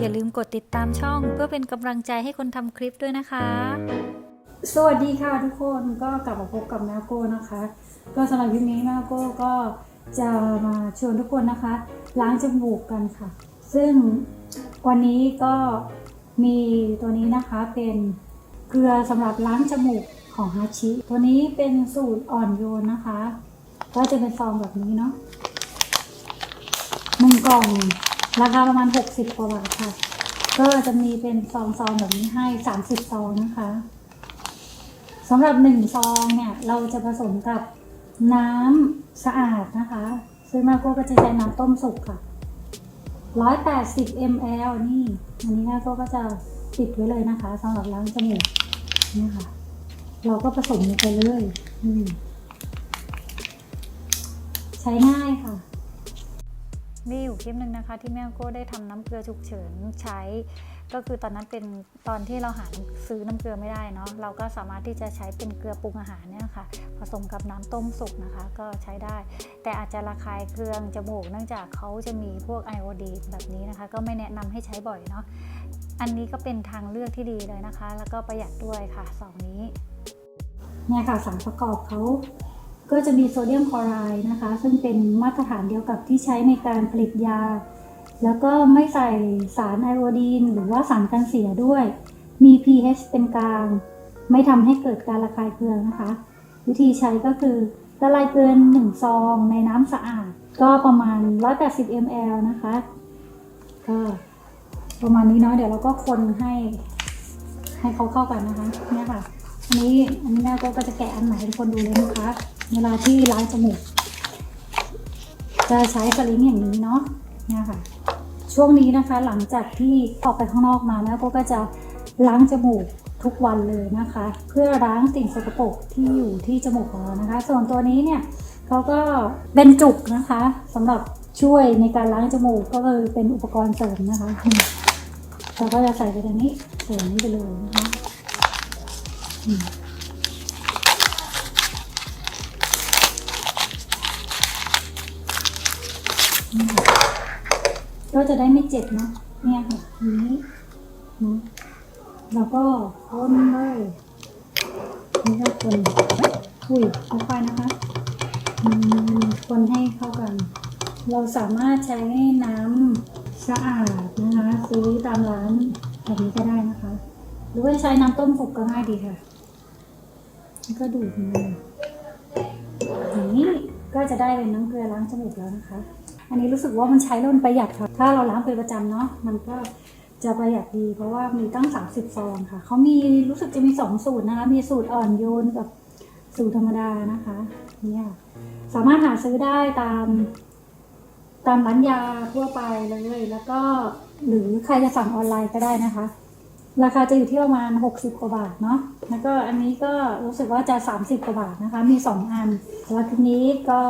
อย่าลืมกดติดตามช่องเพื่อเป็นกำลังใจให้คนทำคลิปด้วยนะคะ สวัสดีค่ะทุกคนก็กลับมาพบกับแมวโก้นะคะ ก็สำหรับคลิปนี้แมวโก้ก็จะมาชวนทุกคนนะคะ ล้างจมูกกันค่ะ ซึ่งวันนี้ก็มีตัวนี้นะคะเป็นเกลือสำหรับล้างจมูกของฮาชิ ตัวนี้เป็นสูตรอ่อนโยนนะคะ ก็จะเป็นซองแบบนี้เนาะหนึ่งกล่อง ราคาประมาณ 60กว่าบาทค่ะ ก็จะมีเป็นซองๆแบบนี้ให้ 30 ซองนะคะสำหรับหนึ่งซองเนี่ยเราจะผสมกับน้ำสะอาดนะคะซึ่งม่โก้ก็จะใช้น้ำต้มสุกค่ะ 180 ml นี่ อันนี้แม่โก้ก็จะติดไว้เลยนะคะสำหรับล้างจมูกนี่ค่ะ เราก็ผสมลงไปเลยใช้ง่ายค่ะ มีอยู่คลิปหนึ่งนะคะ ที่แม่โก้ได้ทำน้ำเกลือฉุกเฉินใช้ ก็คือตอนนั้นเป็นตอนที่เราหาซื้อน้ำเกลือไม่ได้เนาะเราก็สามารถที่จะใช้เป็นเกลือปรุงอาหารเนี่ยค่ะ ผสมกับน้ำต้มสุกนะคะ ก็ใช้ได้ แต่อาจจะระคายเคืองจมูกเนื่องจากเขาจะมีพวกไอโอดีนแบบนี้นะคะ ก็ไม่แนะนำให้ใช้บ่อยเนาะอันนี้ก็เป็นทางเลือกที่ดีเลยนะคะ แล้วก็ประหยัดด้วยค่ะสองนี้เนี่ยค่ะสารประกอบเขา ก็จะมีโซเดียมคลอไรด์นะคะ ซึ่งเป็นมาตรฐานเดียวกับที่ใช้ในการผลิตยา แล้วก็ไม่ใส่สารไอโอดีน หรือว่าสารกันเสียด้วย มี pH เป็นกลาง ไม่ทำให้เกิดการระคายเคืองนะคะ วิธีใช้ก็คือละลายเกลือ1ซองในน้ำสะอาด ก็ประมาณ 180 ml นะคะ ก็ประมาณนี้เนาะเดี๋ยวเราก็คนให้ให้เขาเข้ากันนะคะเนี่ยค่ะ อันนี้อันนี้แม่ก็ก็จะแกะอันใหม่ให้ทุกคนดูเลยนะคะ เวลาที่ล้างจมูกจะใช้สลิงอย่างนี้เนาะเนี่ยค่ะ ช่วงนี้นะคะหลังจากที่ออกไปข้างนอกมาแม่ก็จะล้างจมูกทุกวันเลยนะคะ เพื่อล้างสิ่งสกปรกที่อยู่ที่จมูกของเรานะคะ ส่วนตัวนี้เนี่ยเขาก็เป็นจุกนะคะสำหรับช่วยในการล้างจมูกก็คือเป็นอุปกรณ์เสริมนะคะเราก็จะใส่ไปตรงนี้ใส่อย่างนี้ไปเลยนะคะ ก็จะได้ไม่เจ็บเนาะเนี่ยค่ะนี้นะแล้วก็คนเลยนี่ก็คนอุ้ยค่อยๆนะคะคนให้เข้ากัน เราสามารถใช้น้ำสะอาดนะคะซื้อตามร้านแบบนี้ก็ได้นะคะ หรือว่าใช้น้ำต้มสุกก็ง่ายดีค่ะ ก็ดูดมาอย่างนี้ก็จะได้เป็นน้ำเกลือล้างจมูกแล้วนะคะ อันนี้รู้สึกว่ามันใช้แล้วมันประหยัดค่ะ ถ้าเราล้างเป็นประจำเนาะมันก็จะประหยัดดี เพราะว่ามีตั้ง 30 ซองค่ะเขามีรู้สึกจะมี 2 สูตรนะคะ มีสูตรอ่อนโยนกับสูตรธรรมดานะคะเนี่ยสามารถหาซื้อได้ตาม ตามร้านยาทั่วไปเลย แล้วก็หรือใครจะสั่งออนไลน์ก็ได้นะคะ ราคาจะอยู่ที่ประมาณ 60 กว่าบาทเนาะ แล้วก็อันนี้ก็รู้สึกว่าจะ 30 กว่าบาทนะคะ มี 2 อันสำหรับคลิปนี้ก็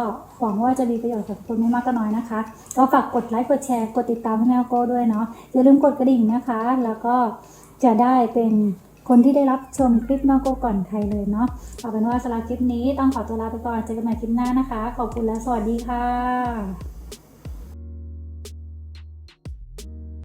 หวังว่าจะมีประโยชน์กับทุกคนไม่มากก็น้อยนะคะ ก็ฝากกดไลค์กดแชร์กดติดตามให้แมวโก้ด้วยเนาะ อย่าลืมกดกระดิ่งนะคะ แล้วก็จะได้เป็นคนที่ได้รับชมคลิปแมวโก้ก่อนใครเลยเนาะเอาเป็นว่าสำหรับคลิปนี้ต้องขอตัวลาไปก่อน เจอกันใหม่คลิปหน้านะคะ ขอบคุณและสวัสดีค่ะ